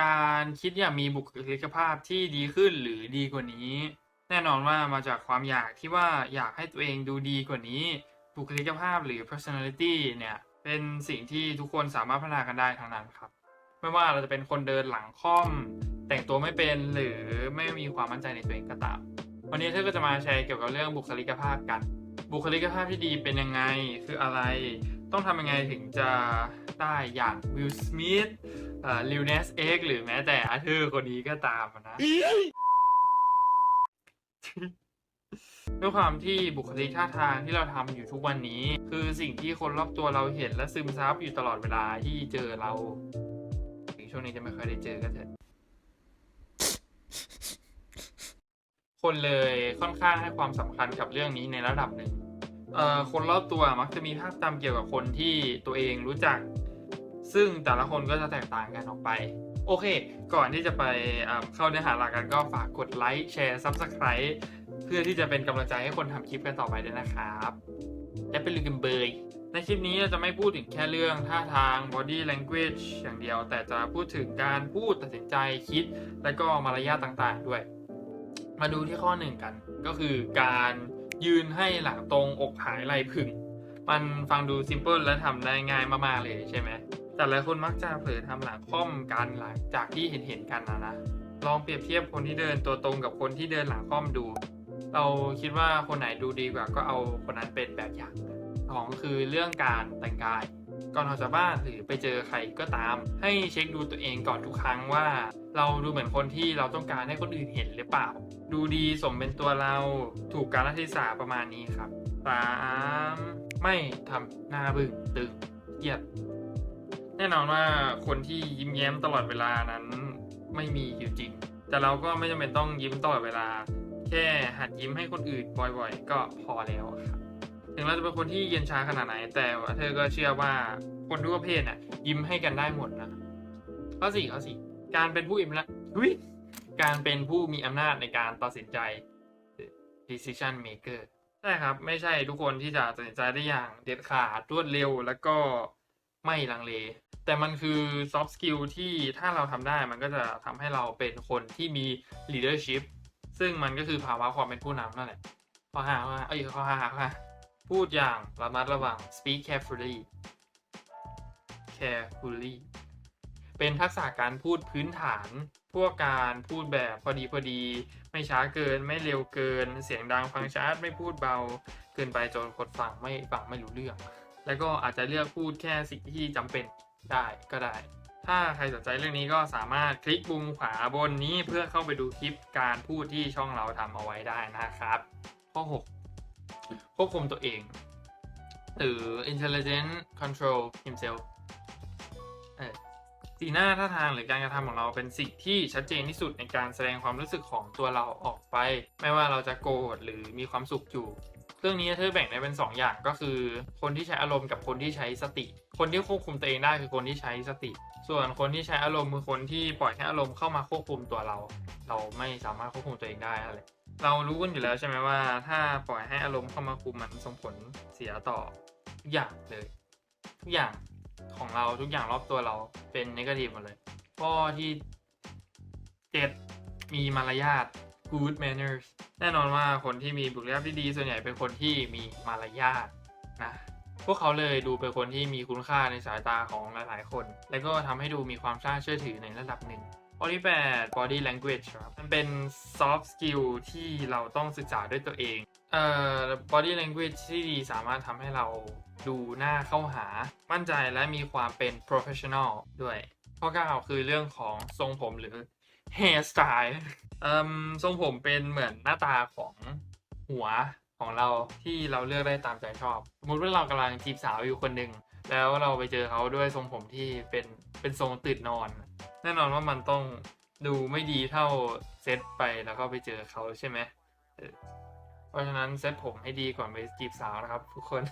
การคิดอยากมีบุคลิกภาพที่ดีขึ้นหรือดีกว่านี้ แน่นอนว่ามาจากความอยากที่ว่าอยากให้ตัวเองดูดีกว่านี้ บุคลิกภาพหรือ personality เนี่ยเป็นสิ่งที่ทุกคนสามารถพัฒนากันได้ทั้งนั้นครับ ไม่ว่าเราจะเป็นคนเดินหลังค่อม แต่งตัวไม่เป็นหรือไม่มีความมั่นใจในตัวเองก็ตาม วันนี้เธอก็จะมาแชร์เกี่ยวกับเรื่องบุคลิกภาพกัน บุคลิกภาพที่ดีเป็นยังไงคืออะไร ต้องทำยังไงถึงจะได้อย่างวิลสมิธลิวเนสเอ็กหรือแม้แต่อาเธอร์คนนี้ก็ตามนะ ด้วยความที่บุคลิกท่าทางที่เราทำอยู่ทุกวันนี้ คือสิ่งที่คนรอบตัวเราเห็นและซึมซับอยู่ตลอดเวลาที่เจอเราถึงช่วงนี้จะไม่ค่อยได้เจอกันเถอะคนเลยค่อนข้างให้ความสำคัญกับเรื่องนี้ในระดับหนึ่งเอ่อ คนรอบตัวมักจะมีภาพจำเกี่ยวกับคนที่ตัวเองรู้จัก ซึ่งแต่ละคนก็จะแตกต่างกันออกไป โอเค ก่อนที่จะไปเข้าเนื้อหาหลักกันก็ฝากกดไลค์แชร์ Subscribe เพื่อที่จะเป็นกำลังใจให้คนทำคลิปกันต่อไปด้วยนะครับ และเป็นลืมกันเบยในคลิปนี้เราจะไม่พูดถึงแค่เรื่องท่าทาง body language อย่างเดียว แต่จะพูดถึงการพูดตัดสินใจคิด และก็มารยาทต่างๆด้วย มาดูที่ข้อหนึ่งกัน ก็คือการ ยืนให้หลังตรงอกหายไหล่ผึ่ง มันฟังดูซิมเพิลและทำได้ง่ายมากๆเลยใช่ไหม แต่หลายคนมักจะเผลอทำหลังค่อมกันหลังจากที่เห็นเห็นๆกันนะนะ ลองเปรียบเทียบคนที่เดินตัวตรงกับคนที่เดินหลังค่อมดู เราคิดว่าคนไหนดูดีกว่าก็เอาคนนั้นเป็นแบบอย่างสองคือเรื่องการแต่งกาย ก่อนออกจากบ้านหรือไปเจอใครก็ตาม ให้เช็คดูตัวเองก่อนทุกครั้งว่า เราดูเหมือนคนที่เราต้องการให้คนอื่นเห็นหรือเปล่า ดูดีสมเป็นตัวเราถูกกาลเทศะประมาณนี้ครับสามไม่ทำหน้าบึ้งตึงเครียด แน่นอนว่าคนที่ยิ้มแย้มตลอดเวลานั้นไม่มีอยู่จริง แต่เราก็ไม่จำเป็นต้องยิ้มตลอดเวลา แค่หัดยิ้มให้คนอื่นบ่อยๆ ก็พอแล้วครับ ถึงเราจะเป็นคนที่เย็นชาขนาดไหน แต่ว่าเธอก็เชื่อว่าคนทุกประเภทน่ะ ยิ้มให้กันได้หมดนะข้อสี่ข้อสี่การเป็นผู้อิมละการเป็นผู้มีอำนาจในการตัดสินใจ decision maker ใช่ครับ ไม่ใช่ทุกคนที่จะตัดสินใจได้อย่างเด็ดขาดรวดเร็วแล้วก็ไม่ลังเล แต่มันคือ soft skill ที่ถ้าเราทำได้มันก็จะทำให้เราเป็นคนที่มี leadership ซึ่งมันก็คือภาวะความเป็นผู้นำนั่นแหละข้อห้าว่าเอ้ยข้อห้าข้อห้า พูดอย่างระมัดระวัง speak carefully carefully เป็นทักษะการพูดพื้นฐาน พวกการพูดแบบพอดีพอดี ไม่ช้าเกิน ไม่เร็วเกิน เสียงดังฟังชัดไม่พูดเบา เกินไปจนคนฟังไม่ฟังไม่รู้เรื่อง แล้วก็อาจจะเลือกพูดแค่สิ่งที่จำเป็นได้ก็ได้ ถ้าใครสนใจเรื่องนี้ก็สามารถคลิกมุมขวาบนนี้เพื่อเข้าไปดูคลิปการพูดที่ช่องเราทำเอาไว้ได้นะครับ ข้อ 6 ควบคุมตัวเอง หรือ intelligent control himself เออสีหน้าท่าทางหรือการกระทำของเราเป็นสิ่งที่ชัดเจนที่สุดในการแสดงความรู้สึกของตัวเราออกไป ไม่ว่าเราจะโกรธหรือมีความสุขอยู่ เรื่องนี้เธอแบ่งได้เป็น 2 อย่างก็คือ คนที่ใช้อารมณ์กับคนที่ใช้สติ คนที่ควบคุมตัวเองได้คือคนที่ใช้สติ ส่วนคนที่ใช้อารมณ์คือคนที่ปล่อยให้อารมณ์เข้ามาควบคุมตัวเรา เราไม่สามารถควบคุมตัวเองได้อะไร เรารู้กันอยู่แล้วใช่ไหมว่า ถ้าปล่อยให้อารมณ์เข้ามาคุมมันส่งผลเสียต่อทุกอย่างเลย ทุกอย่างของเราทุกอย่างรอบตัวเราเป็นนกาทีฟหมดเลยข้อที่เจ็ดมีมารยาท good manners แน่นอนว่าคนที่มีบุคลิกภาพที่ดีส่วนใหญ่เป็นคนที่มีมารยาทนะพวกเขาเลยดูเป็นคนที่มีคุณค่าในสายตาของหลายๆ คน แล้วก็ทำให้ดูมีความน่าเชื่อถือในระดับหนึ่ง ข้อที่ 8 body language ครับ มันเป็น soft skill ที่เราต้องศึกษาด้วยตัวเอง เอ่อ body language ที่ดีสามารถทำให้เราดูหน้าเข้าหา มั่นใจและมีความเป็น professional ด้วย ข้อ 9 คือเรื่องของทรงผมหรือ hairstyle เอ่มทรงผมเป็นเหมือนหน้าตาของหัวของเราที่เราเลือกได้ตามใจชอบ สมมติว่าเรากำลังจีบสาวอยู่คนหนึ่ง แล้วเราไปเจอเขาด้วยทรงผมที่เป็นเป็นทรงตื่นนอน แน่นอนว่ามันต้องดูไม่ดีเท่าเซตไปแล้วก็ไปเจอเขาใช่ไหมเพราะฉะนั้นเซตผมให้ดีก่อนไปจีบสาวนะครับ ทุกคน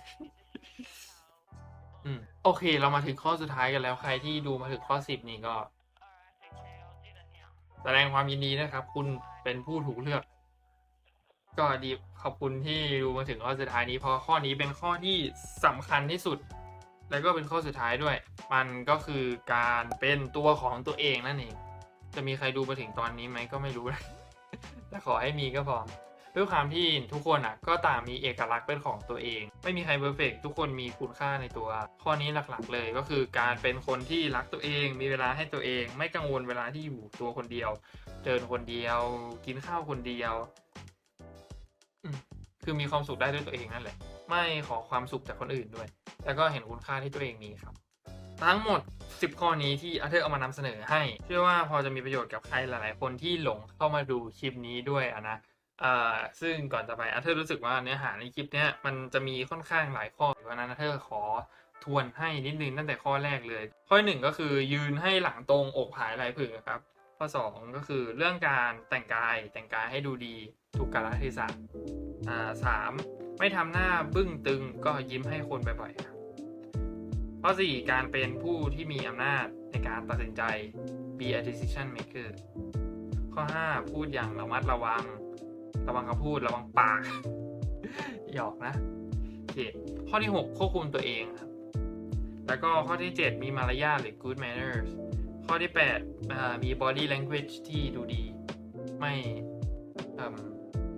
อืมโอเค เรามาถึงข้อสุดท้ายกันแล้วใครที่ดูมาถึงข้อสิบนี่ก็ แสดงความยินดีนะครับ คุณเป็นผู้ถูกเลือก ก็ดีขอบคุณที่ดูมาถึงข้อสุดท้ายนี้เพราะข้อนี้เป็นข้อที่สำคัญที่สุด แล้วก็เป็นข้อสุดท้ายด้วย มันก็คือการเป็นตัวของตัวเองนั่นเอง จะมีใครดูมาถึงตอนนี้ไหมก็ไม่รู้นะแต่ขอให้มีก็พอด้วยความที่ทุกคนอะก็ต่างมีเอกลักษณ์เป็นของตัวเอง ไม่มีใครเพอร์เฟกทุกคนมีคุณค่าในตัว ข้อนี้หลักๆ เลยก็คือการเป็นคนที่รักตัวเอง มีเวลาให้ตัวเอง ไม่กังวลเวลาที่อยู่ตัวคนเดียว เดินคนเดียว กินข้าวคนเดียวคือมีความสุขได้ด้วยตัวเองนั่นแหละ ไม่ขอความสุขจากคนอื่นด้วย แล้วก็เห็นคุณค่าที่ตัวเองมีครับ ทั้งหมด 10 ข้อนี้ที่อาเธอร์เอามานำเสนอให้เชื่อว่าพอจะมีประโยชน์กับใครหลายๆ คนที่หลงเข้ามาดูคลิปนี้ด้วยนะเอ่อซึ่งก่อนจะไปอาเธอร์รู้สึกว่าเนื้อหาในคลิปเนี้ยมันจะมีค่อนข้างหลายข้อเพราะนั้นอาเธอร์ขอทวนให้นิดนึงตั้งแต่ข้อแรกเลย ข้อหนึ่งก็คือยืนให้หลังตรงอกผายไหล่ผึ่งครับ ข้อ 2 ก็คือเรื่องการแต่งกายแต่งกายให้ดูดีถูกกาลเทศะอ่าสามไม่ทำหน้าบึ้งตึงก็ยิ้มให้คนบ่อยๆครับ ข้อ 4 การเป็นผู้ที่มีอำนาจในการตัดสินใจ be a decision maker ข้อ 5 พูดอย่างระมัดระวัง ระวังคำพูดระวังปาก หยอกนะโอเคข้อที่ 6 ควบคุมตัวเองครับ แล้วก็ข้อที่ 7 มีมารยาทหรือ good manners ข้อที่ 8 มี body language ที่ดูดี ไม่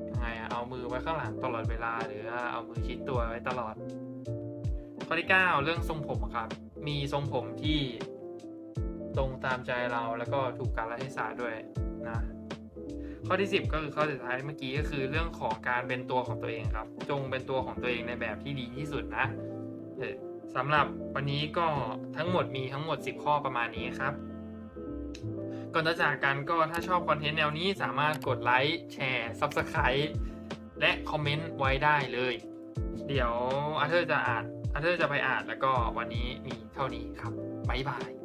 ยังไงเอามือไว้ข้างหลังตลอดเวลา หรือเอามือชิดตัวไว้ตลอด ข้อที่ 9 เรื่องทรงผมครับ มีทรงผมที่ตรงตามใจเราแล้วก็ถูกกาลเทศะด้วยนะ ข้อที่ 10 ก็คือข้อสุดท้ายเมื่อกี้ก็คือเรื่องของการเป็นตัวของตัวเองครับ จงเป็นตัวของตัวเองในแบบที่ดีที่สุดนะสำหรับวันนี้ก็ทั้งหมดมีทั้งหมด 10 ข้อประมาณนี้ครับ ก่อนจะจากกันก็ถ้าชอบคอนเทนต์แนวนี้สามารถกดไลค์แชร์ Subscribe และคอมเมนต์ไว้ได้เลย เดี๋ยวอาเธอร์จะอ่าน อันเธอร์จะไปอ่านแล้วก็วันนี้มีเท่านี้ครับบ๊ายบาย